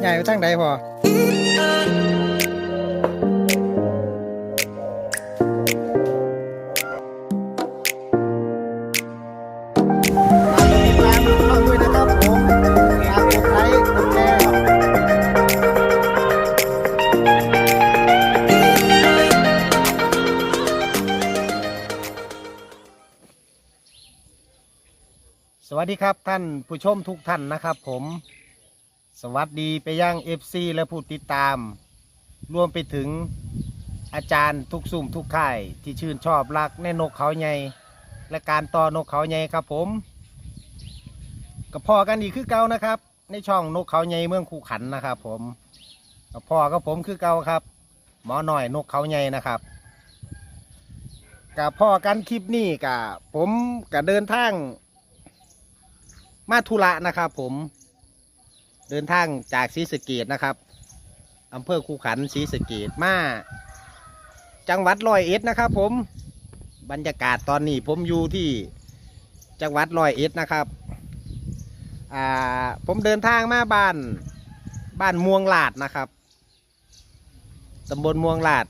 ใหญ่ไปทางใดพอติดตามช่องด้วยนะครับผมฝากกดไลค์กดแชร์สวัสดีครับท่านผู้ชมทุกท่านนะครับผม สวัสดีไปยัง FC และผู้ติดตาม รวมไปถึงอาจารย์ทุกสุ่มทุกค่ายที่ชื่นชอบรักในนกเขาใหญ่และการต่อนกเขาใหญ่ครับผมกับพ่อกันอีกคือเก่านะครับ ในช่องนกเขาใหญ่เมืองคูขันนะครับ ผมกับพ่อกับผมคือเก่าครับ หมอหน่อยนกเขาใหญ่นะครับกับพ่อกันคลิปนี้กับผมกับเดินทางมาธุระนะครับ ผม เดินทางจากศรีสะเกดนะครับอำเภอคูขันศรีสะเกดมา จังหวัดร้อยเอ็ดนะครับ ผมบรรยากาศตอนนี้ผมอยู่ที่จังหวัดร้อยเอ็ดนะครับอ่าผมเดินทางมาบ้านบ้านม่วงลาดนะครับตำบลม่วงลาด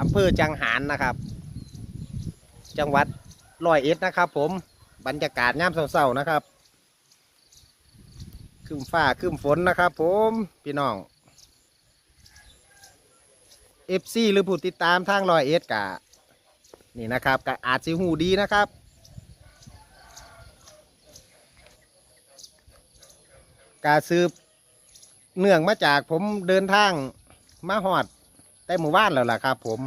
อำเภอจังหารนะครับ จังหวัดร้อยเอ็ดนะครับ ผมบรรยากาศย่ำเศร้าๆนะครับ ครึ้มฟ้าครึ้มฝนนะครับ ผมพี่น้องเอฟซีหรือผู้ติดตามทางร้อยเอ็ดกะนี่นะครับกะอาจสิหูดีนะครับกาซื้อเนื่องมาจากผมเดินทางมาหอดแต่หมู่บ้านแล้วล่ะครับ ผม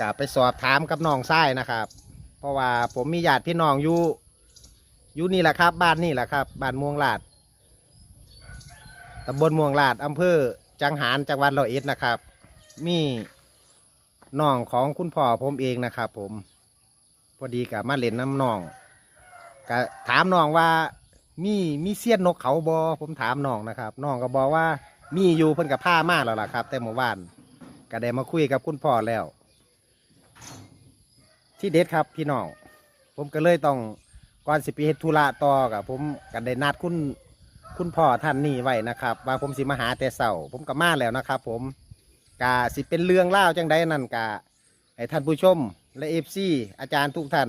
กาไปสอบถามกับน้องไส้นะครับ เพราะว่าผมมีญาติพี่น้องอยู่อยู่นี่แหละครับ บ้านนี่แหละครับ บ้านม่วงลาด ตำบลม่วงลาดอำเภอจังหารจังหวัดร้อยเอ็ดนะครับ มีน้องของคุณพ่อผมเองนะครับ ผมพอดีกับมาเล่นน้ำน้องก็ถามน้องว่ามีมีเสี้ยนนกเขาบอผมถามน้องนะครับน้องก็บอกว่ามีอยู่เพิ่นกับผ้ามากแล้วล่ะครับ แต่เมื่อวานก็ได้มาคุยกับคุณพ่อแล้ว ที่เด็ดครับพี่น้องผมก็เลยต้องก่อนสิไปเฮ็ดธุระต่อกับผมก็ได้นัดคุณ คุณพ่อท่านนี่ไว้นะครับว่าผมสิมาหาแต่เสาผมก็มาแล้วนะครับ ผมกาสิเป็นเรื่องเล่าวจังใดนั่นกาให้ท่านผู้ชมและเอฟซีอาจารย์ทุกท่าน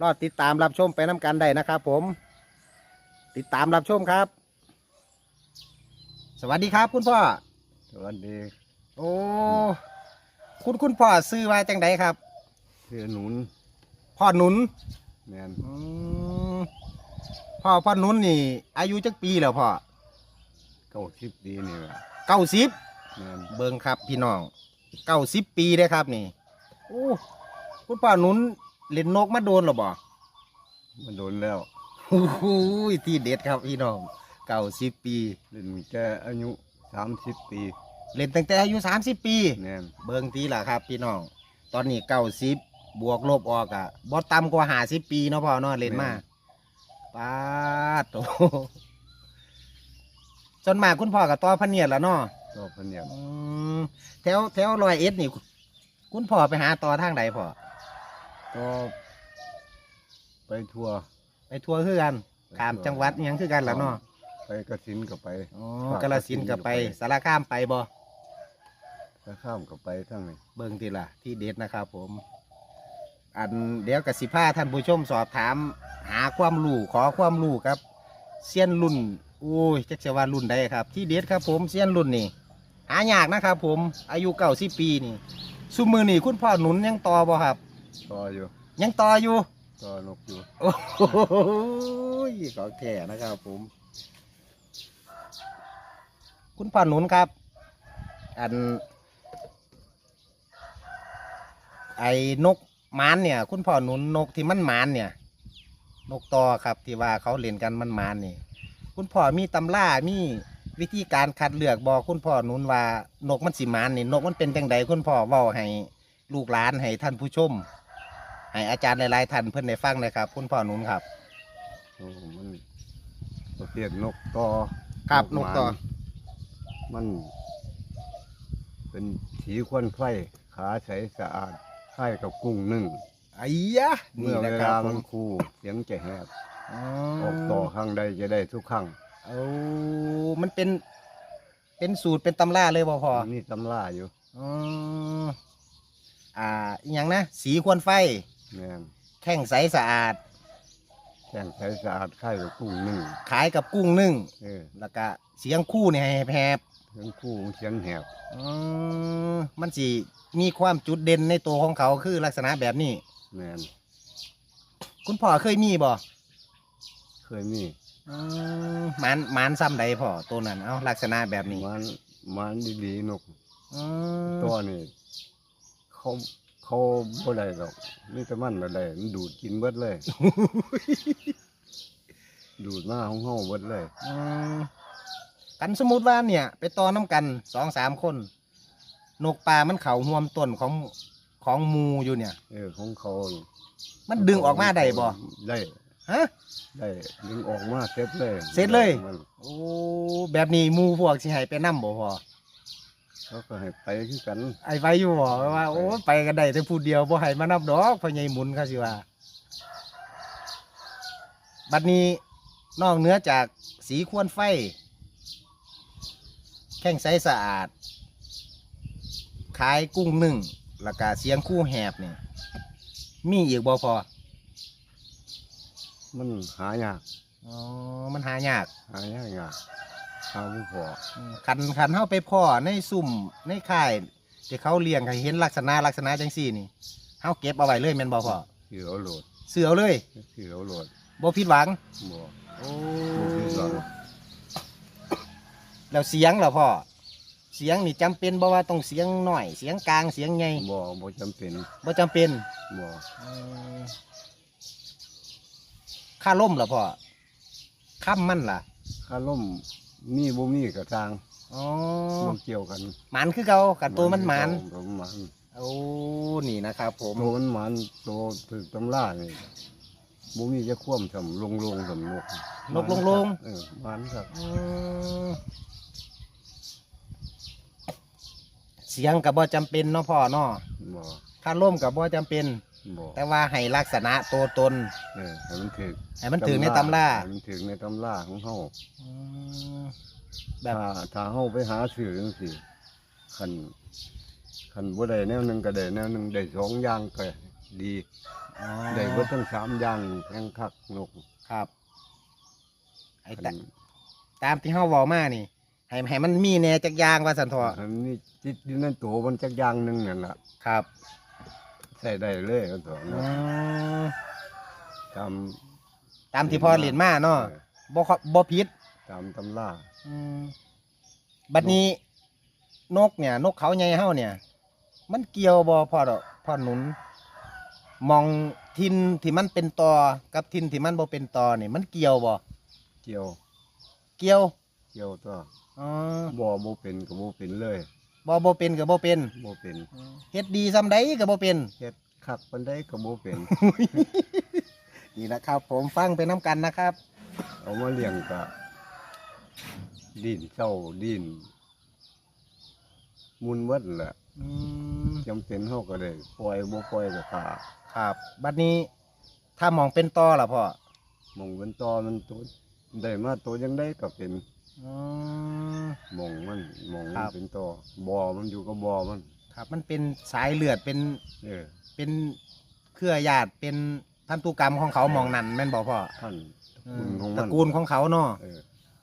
รอติดตามรับชมไปน้กันได้นะครับ ผม ติดตามรับชมครับ สวัสดีครับ คุณพ่อ สวัสดีโอ้คุณคุณพ่อซื้อมาจังไดครับชื่อหนุนพ่อหนุนแมนอืม พ่อพ่อหนุนนี่ อายุจักปีแล้วพ่อเก้าสิบปีนี่แหละเก้าสิบแมนเบิ่งครับพี่น้องเก้าสิบปีได้ครับนี่โอ้คุณพ่อหนุนเล่นนกมาโดนหรอบ่ มันโดนแล้วโอ้โหที่เด็ดครับพี่น้องเก้าสิบปี เล่นแก่อายุสามสิบปีเล่นตั้งแต่อายุสามสิบปี แมนเบิ่งทีละครับ พี่น้อง ตอนนี้เก้าสิบบวกลบออกอะบ่ต่ำกว่าห้าสิบปีเนาะพ่อเนาะเล่นมา ป้าดโตจนมากคุณพ่อกับต่อพะเนียดแล้วเนาะก็พะเนียมอืมแถวแถวรอยเอ็ดนี่ คุณพ่อไปหาต่อทางใดพ่อก็ไปทัวร์ไปทัวร์คือกันไปขามทัวร์จังหวัดอิหยังคือกันแล้วเนาะไปกระสินก็ไปอ๋อฝากกาลสินธุ์ก็ไปกฐินก็ไปสารคามไปบ่ ไปข้ามก็ไปทั้งนี้ เบิ่งทีละที่เด็ดนะครับผม อันเดี๋ยวกสิพาท่านผู้ชมสอบถามหาความรู้ขอความรู้ครับเซียนรุ่นโอ้ยจักจะว่ารุ่นใดครับ ที่เด็ดครับ ผมเซียนรุ่นนี่หายากนะครับ ผมอายุเก้าสิบปีนี่ซุมือนี่คุณพ่อหนุนยังต่อบ่ครับ ต่ออยู่ ยังต่ออยู่ต่อนกอยู่โอ้โหของแท้นะครับ ผม คุณพ่อหนุนครับ อัน ไอ้นก หมานเนี่ย คุณพ่อหนุนนกที่มันหมานเนี่ย นกตอครับที่ว่าเขาเล่นกันมันหมานนี่ คุณพ่อมีตำรามีวิธีการคัดเลือกบอกคุณพ่อหนุนว่านกมันสิหมานนี่นกมันเป็นจังใดคุณพ่อเว้าให้ลูกหลานให้ท่านผู้ชมให้อาจารย์หลายๆท่านเพิ่นได้ฟังเลยครับ คุณพ่อหนุนครับ โอ้มันประเภทนกต่อครับนกต่อหมัน เป็นสีควันไฟ ขาใสสะอาดค ล้ายกับกุ้งนึ่งไอ้ยะเมื่นี่อนะเวครัลาบผมันมคู่เสียงจะแหบอ๋อออกต่อข้างใดจะได้ทุกครั้งเอามันเป็น เป็นสูตรเป็นตำราเลยบ่พอมีตำราอยู่อืมอ่าอหย่างนะ สีควรไฟ แม่นแข้งใสสะอาด แจ้งใช้สะอาดไข่กับกุ้งหนึ่งขายกับกุ้งนึ่ง เออแล้วก็เสียงคู่นี่ให้แหบ เสียงคู่เสียงแหบๆอืมมันสิมีความจุดเด่นในตัวของเขาคือลักษณะแบบนี้ แม่นคุณพ่อเคยมีบ่เคยมีอืมหมันหมันซ้ำใดพ่อตัวนั้นเอาลักษณะแบบนี้มันมันดีๆนกอืมตัวนี่เขาเขาบ่ได้หรอกนี่แต่มันบ่ได้มันดูดกินเบิดเลย ดูดมาของเฮาเบิดเลยอืม กันสมมติว่าเนี่ย ไปต่อน้ำกันสองสามคน นกปลามันเขาห่วมต้นของของหมูอยู่เนี่ย เออของเขามันดึงออกมาได้บ่ได้ฮะได้ดึงออกมาเสร็จเลยเสร็จเลย มันโอ้แบบนี้หมูพวกสิให้ไปนํบ่พอเขาก็ให้ไปคือกัน ไอ้ไปอยู่บ่ว่าโอ้ไปกันได้แต่ผู้เดียวบ่ให้มานับดอกพ่อใหญ่หมุนเขาสิว่า บัดนี้นอกเหนือจากสีควรไฟ แข้งใสสะอาดขายกุ้งนึ่งแล้วก็เสียงคู่แหบเนี่ยมีอีกบ่พอมันหายากอ๋อมันหายากหายากยากหาบ่พออืมคันคันเฮาไปพ่อในซุ่มในค่ายที่เขาเลี้ยงให้เห็นลักษณะลักษณะจังซี่นี่เฮาเก็บเอาไว้เลยแม่นบ่พ่อเสือเอาโหลดเสือเอาเลยเสือเอาโหลดบ่ผิดหวังบ่โอ้บ่ผิดหวัง แล้วเสียงล่ะพ่อ เสียงนี่จำเป็นบ่ว่าต้องเสียงน้อย เสียงกลางเสียงใหญ่บ่บ่จำเป็นบ่จำเป็นบ่อืมค่าล่มล่ะพ่อค่ำมันล่ะค่าล่มมีบ่มีก็ทางอ๋อบ่เกี่ยวกันหมันคือเก่ากับตัวมันหมันตัวมันหมันโอ้นี่นะครับผมตัวมันหมันตัวถึกตำรานี่บ่มีจะคว่ำสำลงลงสำนกนกลงเออหมันครับ ๆอืม เสียงกับบ่จำเป็นเนาะพ่อเนาะบ่ค่าล่มกับบ่จำเป็น บ่แต่ว่าให้ลักษณะตัวตนเออให้มันถึกให้มันถึงในตำราให้มันถึงในตำราของเฮาอืมแบบถ้าถ้าเฮาไปหาซื้อจังซี่คันคันบ่ได้แนวหนึงก็ได้แนวหนึงได้สองอย่างก็ดี อ๋อได้เบิดทั้งสามอย่างแพงคักนกครับไอ้คัตะนตามที่เฮาเว้ามานี่ ให้ให้มันมีแหน่จักอย่างว่าสันทอะคันนี้จิตอยู่ในตัวมันจักอย่างหนึงนั่นล่ะครับใส่ได้เลยก็ตัวอืเนาะมตามตามที่พ่อเรียนมาเนาะเออบ่ขบ่ผิดตามตำราอืมบัดนี้นกเนี่ย นกเขาใหญ่เฮาเนี่ย มันเกี่ยวบ่พ่อดอกพ่อหนุน มองทินที่มันเป็นตอกับทินที่มันบ่เป็นตอนี่มันเกี่ยวบ่เกี่ยวเกี่ยว เกี่ยวตัว อ๋อบ่บ่เป็นก็บ่เป็นเลยบ่บ่เป็นก็บ่เป็นบ่เป็นเฮ็ดดีซำใดก็บ่เป็นเฮ็ดคักปานใดก็บ่เป็นนี่นะครับ ผมฟังไปน้ำกันนะครับ เอามาเลี้ยงก็ดินเศร้าดินมุนเบิดแหละอืมจำเป็นเฮาก็ได้ปล่อยบ่ปล่อยก็ขาครับบัดนี้ ถ้ามองเป็นตอล่ะพ่อหมองเป็นตอมันตัวได้มาตัวยังได้ก็เป็น อืมหมองมันหมองครัมันบเป็นตอบ่อมันอยู่กับบ่อมัน ครับ มันเป็นสายเลือดเป็นเออเป็นเครือญาติเป็นพันธุกรรมของเขามองนั่นแม่นบอกพ่อท่านอืคุณมของตมัระนกูลของเขาเนาะเออ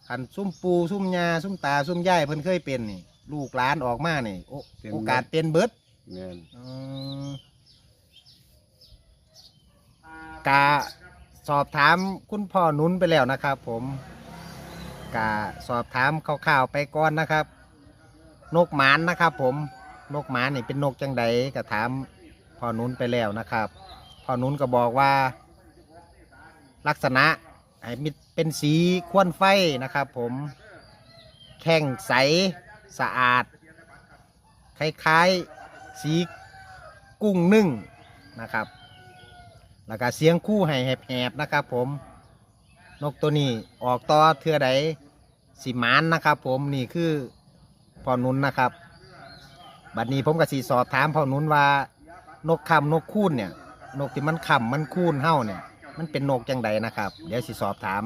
คันซุ่มปูซุ่มยาซุ่มตาซุ่มย่ายเพิ่นเคยเป็นนี่ ลูกหลานออกมานี่โอโอกาสเป็นเบิด แม่นอืมกาสอบถามคุณพ่อหนุนไปแล้วนะครับผม กาสอบถามคร่าวๆไปก่อนนะครับ นกหมานนะครับ ผมนกหมานนี่เป็นนกจังใดก็ถามพ่อนุนไปแล้วนะครับพ่อนุนก็บอกว่า ลักษณะให้มีเป็นสีควนไฟนะครับ ผมแข้งใสสะอาด คล้ายๆสีกุ้งนึ่งนะครับ แล้วก็เสียงคู่ให้แหบๆนะครับ ผม นกตัวนี้ออกต่อเทือใดสีมานนะครับ ผมนี่คือพ่อนุนนะครับ บัดนี้ผมก็สีสอบถามพ่อนุนว่านกคำนกคูนเนี่ย นกที่มันคำมันคูนเห่าเนี่ย มันเป็นนกจังใดนะครับ เดี๋ยวสิสอบถาม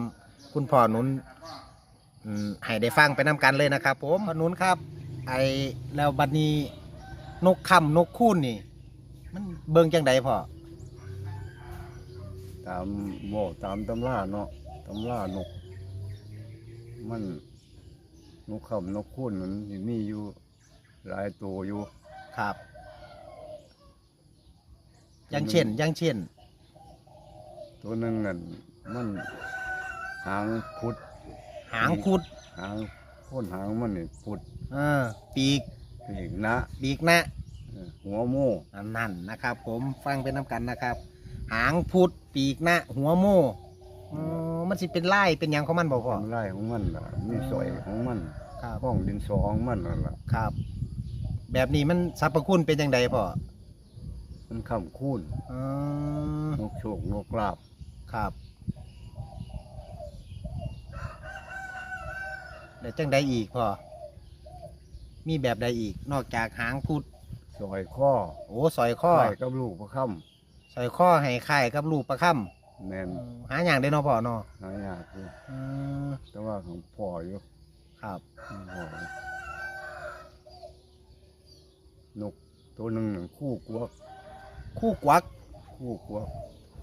คุณพ่อนุนให้ได้ฟังไปนํกันเลยนะครับ ผมพอนุนครับ ไอแล้วบัดนี้นกคำนกคูนนี่ มันเบิ่งจังใดพ่อตามโมตามตำราเนาะำรานก มันนกคำนกคุ้นมันสิมีอยู่หลายตัวอยู่ ครับ อยังเช่น อยังเช่น ตัวหนึงนั่นมันหางพุด หางคุดหางพ้นหางมันนี่พุดเออปีกปีกนะปีกนะเออหัวโม่อันนั่นนะครับ ผมฟังเป็นน้ำกันนะครับ หางพุดปีกนะ หัวโม่อ๋อ มันสิเป็นไล่เป็นหยังของมันบ่พ่อทำลายของมันล่ะมีสอยของมันครับห้องดินสอของมันนั่นล่ะครับ แบบนี้มันสรรพคุณเป็นยังไงพ่อมันคำคูนอ๋อนกโชกนกลาบครับเดี๋ยวจังใดอีกพ่อมีแบบใดอีก นอกจากหางพุดซอยข้อโอ้สอยข้อไข่กับลูกประคสอยข้อให้ไข่กับลูกประค่ำ แมนำหาอย่างได้เนาะพ่อเนาะหายากอยู่อืมแต่ว่าของพ่ออยู่ครับของพ่ออยู่นกตัวหนึ่งหนึ่งคู่กวักคู่กวัก คู่กวัก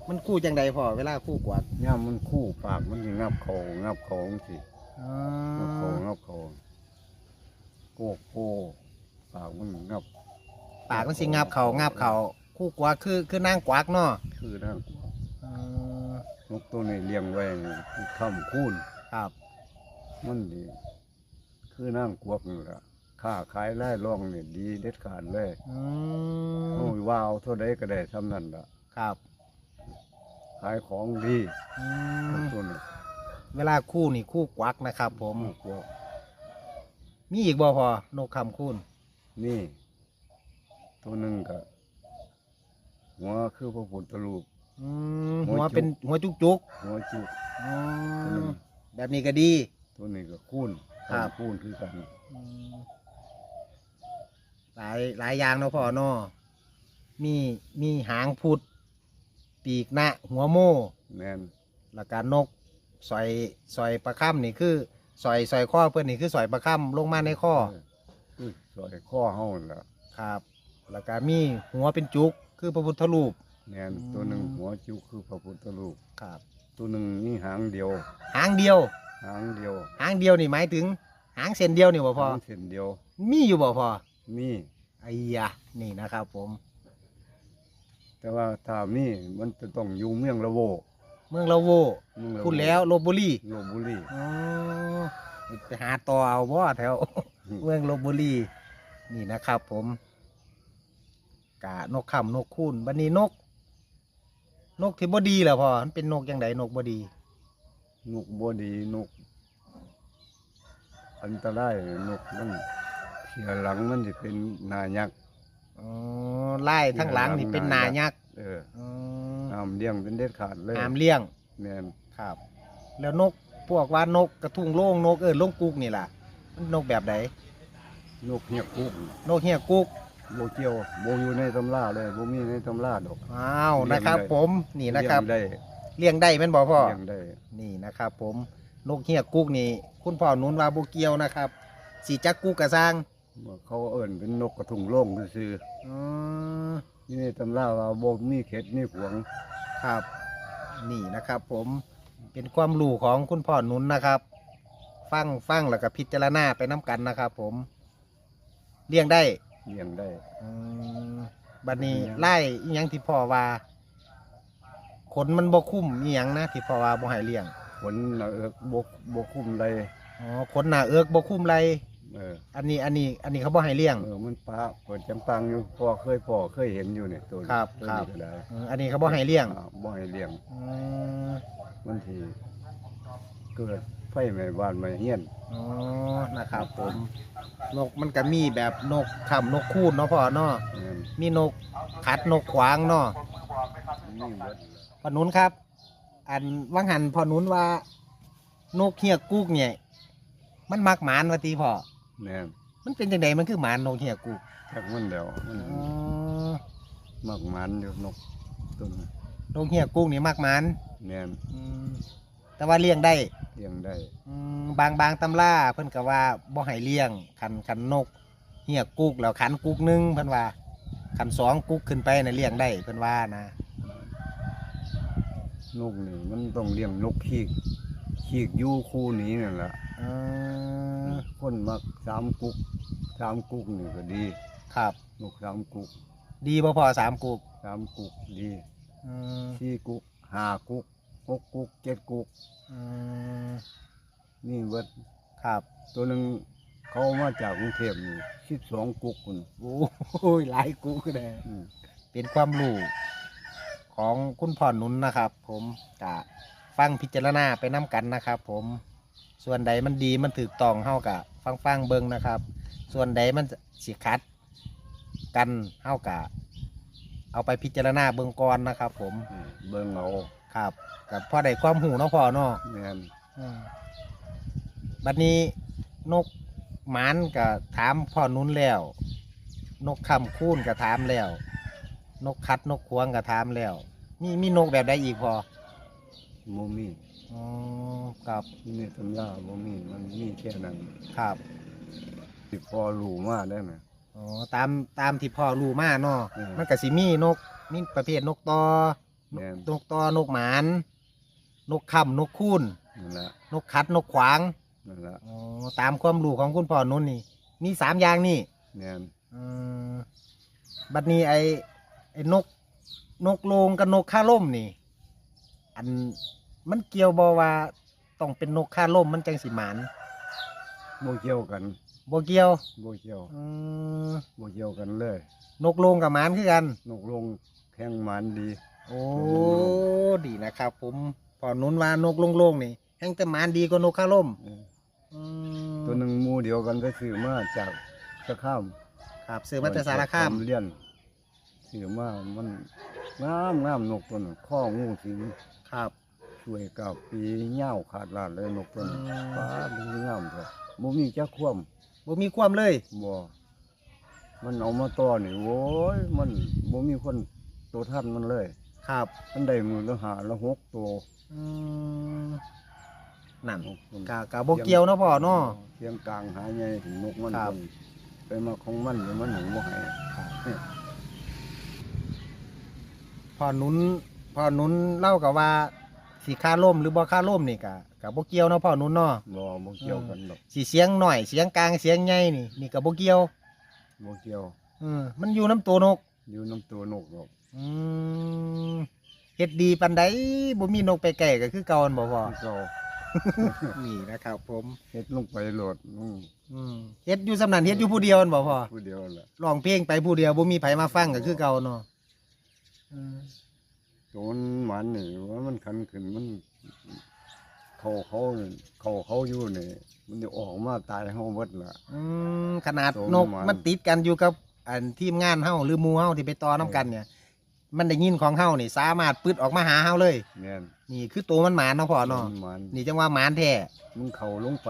มันคู่จังใดพ่อเวลาคู่กวักย่ามมันคู่ปากมันสิงับเขางับเขาสิอ๋องับเขางับเขาโกกโกปากมันงับปากมันสิงับเขางับเขาคู่กวักคือคือนางกวักเนาะคือนั่งอ๋อ นกตัวนี้เลี้ยงไว้นี่คำคูนครับมันดี คือนั่งกวักนี่ละค้าขายไล่ร่องนี่ดีเด็ดขาดเลยอืโอ้มยว้าวเท่าใดก็ได้ทำนั่นละครับขายของดีอืนกมตัวนี้เวลาคู่นี่คู่กวักนะครับ ผม นกกวักมีอีกบ่พอนกคำคูณนี่ ตัวหนึ่งก็หัวคือพระพุทธรูป อืมหัหัววจุก เป็นหัวจุกจุกหัวจุก ๆอ๋อตัวหนึ่งแบบนี้ก็ดี ตัวนี้ก็คูนครับ คูนคือกันอืมหลายหลายอย่างเนาะพ่อเนาะมีมีหางพุด ปีกหน้าหัวโม่แมนแล้วก็นกสอยสอยประค่ำนี่คือสอยสอยข้อเพื่อนนี่คือสอยประค่ำลงมาในข้อเคือซอยข้อเฮานั่นละครับแล้วก็มีหัวเป็นจุกคือพระพุทธรูป แมนอืมตัวหนึ่งหัวจุกคือพระพุทธรูปครับ ตัวหนึ่งนี่หางเดียว หางเดียว หางเดียวหางเดียวนี่หมายถึง หางเส้นเดียวนี่บ่พอ หางเส้นเดียวมีอยู่บ่พอมีไอ้ยะนี่นะครับ ผม แต่ว่าถ้ามีมันจะต้องอยู่เมืองละโวเมืองละโวเมืองละโพูดแล้วลบบุรีลบบุรีอ๋อไปหาต่อเอาบ่แถว เมืองลบบุรีนี่นะครับ ผมกะนกคำนกคูนบันนี้นก นกที่บ่ดีเหรอพ่อมันเป็นนกยังไงนกบ่ดี นกบดีนก อันตรายนกมันเขียหลังมันจะเป็นหนายักษ์อ๋อไล่ทั้งหลังนี่เป็นหนายักษ์เอออ๋อห้ามเลี้ยงเป็นเด็ดขาดเลยหามเลี้ยงแมนครับ แล้วนกพวกว่านกกระทุงโล่งนกเอินโล่งกุกนี่ล่ะมันนกแบบไหนนกเหียกคุกนกเฮียกุก โบเกี่ยวโบอยู่ในตำราเลยโบมีในตำราดอกอ้าวเลี้ยงนะครับได้ผมนี่นะครับเลี้ยงได้เลี้ยงได้แม่นบ่พ่อเลี้ยงได้นี่นะครับ ผมนกเฮียกุกนี่ คุณพ่อหนุนว่าบ่เกี่ยวนะครับสีจักกุกกระซังเขาเอิ่นเป็นนกกระทุงโล่งซื่ออืมๆนี่ในตำราว่าโบมีเข็ดมีขวงครับ นี่นะครับ ผมเป็นความรู้ของคุณพ่อหนุนนะครับ ฟังฟังแล้วก็พิจารณาไปน้กันนะครับ ผมเลี้ยงได้ เลี้ยงได้ อืมบัดนี้เลี้ยงไล่อิหยังที่พ่อว่า ขนมันบ่คุ้มอิหยังนะที่พ่อว่าบ่ให้เลี้ยงผลน่ะเอิกบกบกคุ้มไรอ๋อขนหน้าเอิกบ่คุ้มไรเอออันนี้อันนี้ อันนี้เขาบ่ให้เลี้ยง เออมันปลาเปิดจำปังอยู่พ่อเคยพ่อเคยเห็นอยู่เนี่ยตัวนี้ครับตัวครันี้บก็ได้อืมอันนี้เขาบ่ให้เลี้ยงอ่าบ่ให้เลี้ยงอืมมันทีเกิด ไฟไหม้บ้านไหม้เฮียนอ๋อนะครับผมนกมันก็มีแบบนกขำนกคูนเนาะพ่อเนาะแม่นมีนกขัดนกขวางเนาะนี่เบิดพ่อหนุนครับ อันวังหันพ่อหนุนว่า นกเฮียกุกเนี่ยมันมักหมานว่าตีพ่อแม่นมันเป็นจังไดมันคือหมานนกเฮียกุกจักมันแล้วมันอ๋อมักมันอยู่นกตัวนั้นนกเฮียกุกนี่มักหมานแม่นอืมแต่ว่าเลี้ยงได้ เลี้ยงได้อืมบางบางตำราเพิ่นก็ว่าบ่ให้เลี้ยงคันคันนกเหียกุกแล้วขันกุกหนึงเพิ่นว่าขันสองกุกขึ้นไปน่ะเลี้ยงได้เพิ่นว่านะนกนี่มันต้องเลี้ยงนกขีกขีกอยู่คู่นี้นั่นแหละเออคนมักสามกุกสามกุกนี่ก็ดีครับ นกสามกุกดีบ่พอสามกุกสามกุกดีอืมสี่กุกห้ากุก หกกุกเจ็ดกุกอืมนี่เบิดครับตัวหนึ่งเขามาจากกรุงเทพนี่สิบสองกุกคุณโอ้ยหลายกุกเลยอืมเป็นความรู้ของคุณพ่อหนุนนะครับ ผมกะฟังพิจารณาไปน้กันนะครับ ผมส่วนใดมันดีมันถูกต้องเฮากะฟังฟังๆเบิ่งนะครับ ส่วนใดมันสิคัด กันเฮากะเอาไปพิจารณาเบิ่งก่อนนะครับ ผม อืมเบิ่งเอา ครับกับพ่อได้ความหูเนาะพ่อเนาะแม่นอืมบัดนี้นกหมานก็ถามพ่อหนุนแล้ว นกคำคูนก็ถามแล้ว นกคัดนกควงก็ถามแล้วมีมีนกแบบใดอีกพอโมมีอ๋อครับที่นี่ตำราโมมีมันมีแค่นั้นครับสิพอรู้มาได้ไหม อ๋อตามตามที่พ่อรู้มาเนาะอืม มันก็สิมีนกมีประเภทนกตอ แม่น นกตอนกหมาน นกคำนกคูนนั่นละนกคัดนกขวางนั่นละอ๋อตามความรู้ของคุณพ่อนุ่นนี่ มีสามอย่างนี่แม่นอืมบัดนี้ไอ้ไอ้นก นกโลงกับนกข้าล่มนี่ อันมันเกี่ยวบอว่าต้องเป็นนกข้าล่มมันจังสิหมานโมเกี่ยวกันบ่เกี่ยวโมเกี่ยวอืมโมเกี่ยวกันเลย นกโลงกับหมานคือกัน นกลงแข่งหมันดี โอ้ดีนะครับผมพอนุนว่านกโลงๆนี่แห่งแต่หมานดีกว่านกข้าล่มเอออืมตัวหนึ่งหมูเดียวกันก็ซื้อมาจากสะข้ามครับซื้อมาแต่สารคามทำเลี้ยนซื้อมามันงามงามนกตัวนั้นข้องูสิงครับช่วยกับปีเหย้าขาดลาดเลยนกตัวนั้นอืมฟ้าดีงามเลยบ่มีจักคว่บ่มีความเลยำบ่มันเอามาต่อนี่โว้ย มันบ่มีคนตัวท่านมันเลย ครับมันได้มือละหาละหกตัวอืมนั่นนกตัวกะกะบ่เกี่ยวเนาะพ่อเนาะ เสียงกลางหายใหญ่ถึงนกมันครับคนไปมาของมันเดี๋ยวมันหนูบ่ให้พอหนุนพอหนุนเล่ากับว่าสีค่าล่มหรือบ่ค่าล่มนี่กะกับบ่เกี่ยวเนาะพ่อหนุนเนาะบ่บ่เกี่ยวกันหรอกสีเสียงหน่อยเสียงกลางเสียงใหญ่นี่นี่กับบ่เกี่ยวบ่เกี่ยว อืมมันอยู่น้ำตัวนก อยู่น้ำตัวนกหรอกอืมเฮ็ดดีปานใดบ่มีนกไปไก่ก็คือเก่าหั่นบ่พ่อ เก่านี่นะครับ ผมเฮ็ดลงไปโหลดอืมอืมเฮ็ดอยู่สำนันเฮ็ดอยู่ผู้เดียวหั่นบ่พ่อผู้เดียวแหละร้องเพลงไปผู้เดียวบ่มีไผมาฟังก็คือเก่าเนาะอืมโจนหมันนี่ว่ามันขันขึ้นมัน เขาเขานี่เขาเขาอยู่นี่มันจะออกมาตายเฮาหมดล่ะ อืมขนาดโตนกมันมันติดกันอยู่กับ อันทีมงานเฮาหรือหมูเฮาที่ไปต่อน้กันเนี่ย มันได้ยินของเฮานี่สามารถปึดออกมาหาเฮาเลย แม่นนี่คือตัวมันหมานเนาะพ่อเนาะหมันนี่จังว่าหมานแท้มึงเข้าลงไป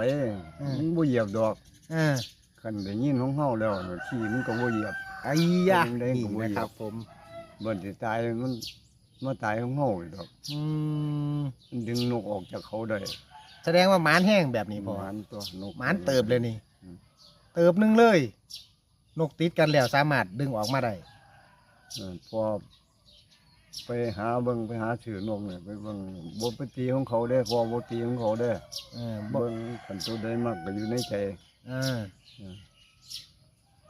อืมมึงบ่เหยียบดอกเออคันได้ยินของเฮาแล้วน่ะขี้มึงก็บ่เหยียบ ไอ้ยะเด้งๆนี่ก็บ่ นะเหยียบครับ ผมบ่สิตายมันมาตายของเฮาอีกดอกอืมมันดึงนกออกจากเขาได้แสดงว่าหมานแห้งแบบนี้พ่อหมันตัวนก หมานเติบเลยนี่ อืม เติบหนึงเลย นกติดกันแล้วสามารถดึงออกมาได้เออพอไปหาเบิ่งไปหาถือนกเนี่ยไปเบิ่งบ่ไปตีของเขาได้พอบ่ตีของเขาได้เออบ่เบิ่งคันตัวใดมักก็อยู่ในใจ เออเออ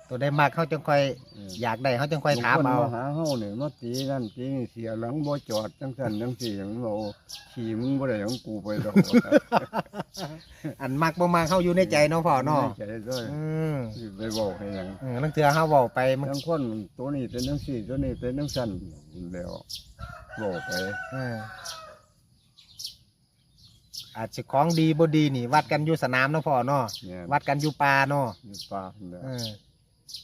ตัวได้มากเขาจังค่อยเอออยากได้เขาจังค่อยถามบงคนเอามาหาเฮาเนี่ยมาตีนั่นตีนี่เสียหลังบ่จอดจังซั่นจังซี่หยังเราขี่มึงบ่ได้ของกูไปดอกอันมักบ่มักเขาอยู่ในใจเนาะพ่อเนาะในใจด้วยอืมสิไปบอกให้หยังเออลังเทือเขาบอกไปมันบางคนตัวนี้เป็นจังซี่ตัวนี้เป็นจังซั่นแล้วบอกไปเอออาจจะของดีบ่ดีนี่ วัดกันอยู่สนามเนาะพ่อเนาะเนี่ยวัดกันอยู่ป่าเนาะอยู่ป่าพุ่นแหละเออ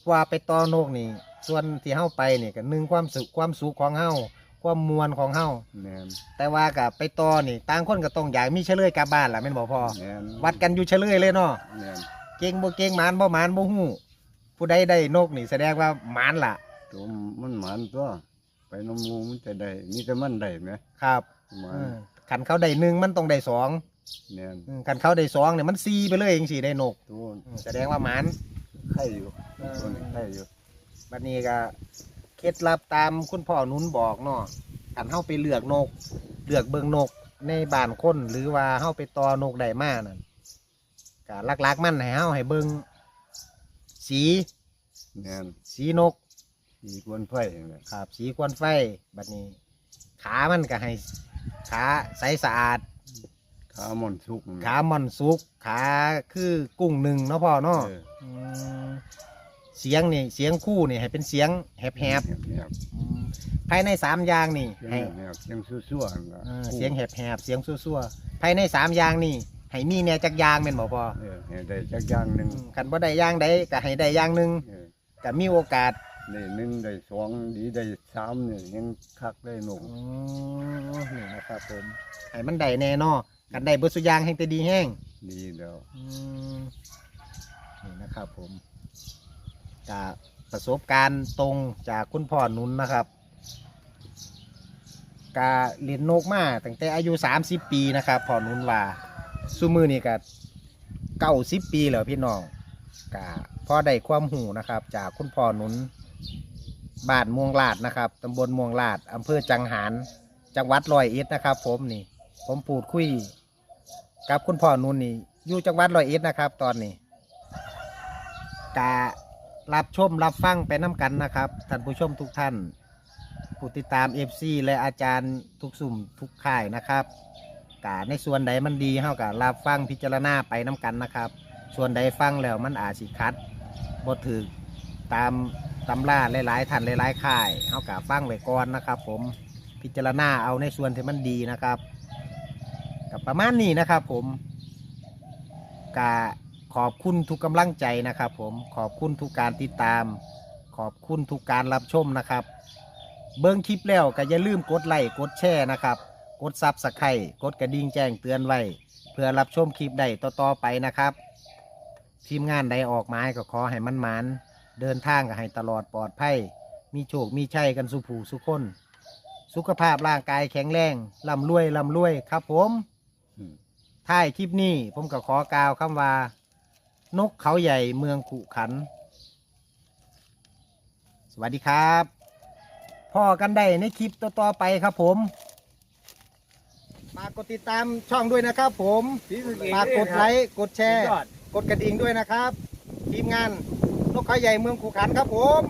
ว่าไปต่อนกนี่ ส่วนที่เฮาไปนี่ก็หนึ่งความสุขความสุขของเฮาความมวลของเฮาแม่นแต่ว่ากับไปต่อนี่ต่างคนก็ต้องอยากมีเฉลยกลับบ้านล่ะแม่นบ่พ่อแม่นวัดกันอยู่เฉลยเลยเนาะแม่นเก่งบ่เก่งหมานบ่หมานบ่ฮู้ผู้ใดได้นกนี่แสดงว่าหมานล่ะ ตัวมันหมานตัว ไปน้ำหมูมันจะได้นี่แต่มันได้ไหมครับมาเออขันเขาได้หนึ่งมันต้องได้สองแน่นอืมขันเขาได้สองเนี่ยมันซีไปเลยเองสิได้นกตัวอืมแสดงว่าหมันไข่อยู่ตัวนี้ ไข่อยู่บัดนี้ก็เคล็ดลับตามคุณพ่อหนุนบอกเนาะขันเฮาไปเลือกนก เลือกเบิงนกในบ้านคนหรือว่าเฮาไปตอนกไดมานั่นก็ลักๆมันให้เฮาให้เบิงสีแน่นสีนก สีกวนไฟอย่างเงี้ยครับสีควันไฟบัดนี้ ขามันก็ให้ ขาใสสะอาด ขาหมอนสุกนี่ขามันสุก ขาคือกุ้งหนึ่งเนาะพ่อเนาะเออ ม เสียงนี่เสียงคู่นี่ให้เป็นเสียงแหบแหบแหบๆอืมภายในสามอย่างนี่เสียงให้แหบเสียงซั่วๆนั่นล่ะเออเสียงแหบๆเสียงซั่วๆภายในสามอย่างนี่ให้มีแหน่จักอย่างเป็นบ่พ่อเออให้ได้จักอย่างหนึ่งอืมคันบ่ได้อย่างใดก็ให้ได้อย่างหนึ่งเออก็มีโอกาสได้หนึ่งได้สองดีได้สามเนี่ยยังคักได้หนุ่ม อืมนี่นะครับผมให้มันได้แน่เนอกันได้เบิดสุอยางแห่งแต่ดีแห้ง ดีแล้วอืมนี่นะครับผม จากประสบการณ์ตรงจากคุณพ่อหนุนนะครับกาเรียนนกมาตั้งแต่อายุ 30 ปีนะครับพ่อหนุนว่าซูมือนี่ก็เก้าสิบปีแล้วพี่น้องกาพ่อได้ความหูนะครับ จากคุณพ่อหนุนบ้านม่วงลาดนะครับตำบลม่วงลาดอำเภอจังหารจังหวัดร้อยเอ็ดนะครับ ผมนี่ ผมพูดคุยกับคุณพ่อนุ่นนี่อยู่จังหวัดร้อยเอ็ดนะครับ ตอนนี้กา รับชมรับฟังไปน้กันนะครับท่านผู้ชมทุกท่านผู้ติดตามเอฟซีและอาจารย์ทุกสุ่มทุกค่ายนะครับกาในส่วนใดมันดีเฮากะรับฟังพิจารณาไปน้กันนะครับ ส่วนใดฟังแล้วมันอาจสิคัดบ่ถือตามตำราหลายๆท่านหลายๆค่ายเฮากะฟังไว้ก่อนนะครับ ผมพิจารณาเอาในส่วนที่มันดีนะครับกับประมาณนี้นะครับ ผมกา ขอบคุณทุกกำลังใจนะครับ ผมขอบคุณทุกการติดตาม ขอบคุณทุกการรับชมนะครับ เบิ้งคลิปแล้วก็อย่าลืมกดไลค์กดแชร์นะครับ กดซับสไครต์กดกระดิ่งแจ้งเตือนไว้ เพื่อรับชมคลิปได้ต่อๆไปนะครับ ทีมงานใดออกไม้ก็ขอให้มันหมานเดินทางก็ให้ตลอดปลอดภัยมีโชคมีชัยกันสุผูสุขคน สุขภาพร่างกายแข็งแรงร่ำรวยร่ำรวยครับผมอืมท้ายคลิปนี้ผมก็ขอกล่าวคำว่า นกเขาใหญ่เมืองขุขัน สวัสดีครับพ่อกันได้ในคลิปต่อๆไปครับผมฝากกดติดตามช่องด้วยนะครับผมฝากกดไลค์กดแชร์ กดกระดิ่งด้วยนะครับ ทีมงานนกเขาใหญ่เมืองขุขันครับผม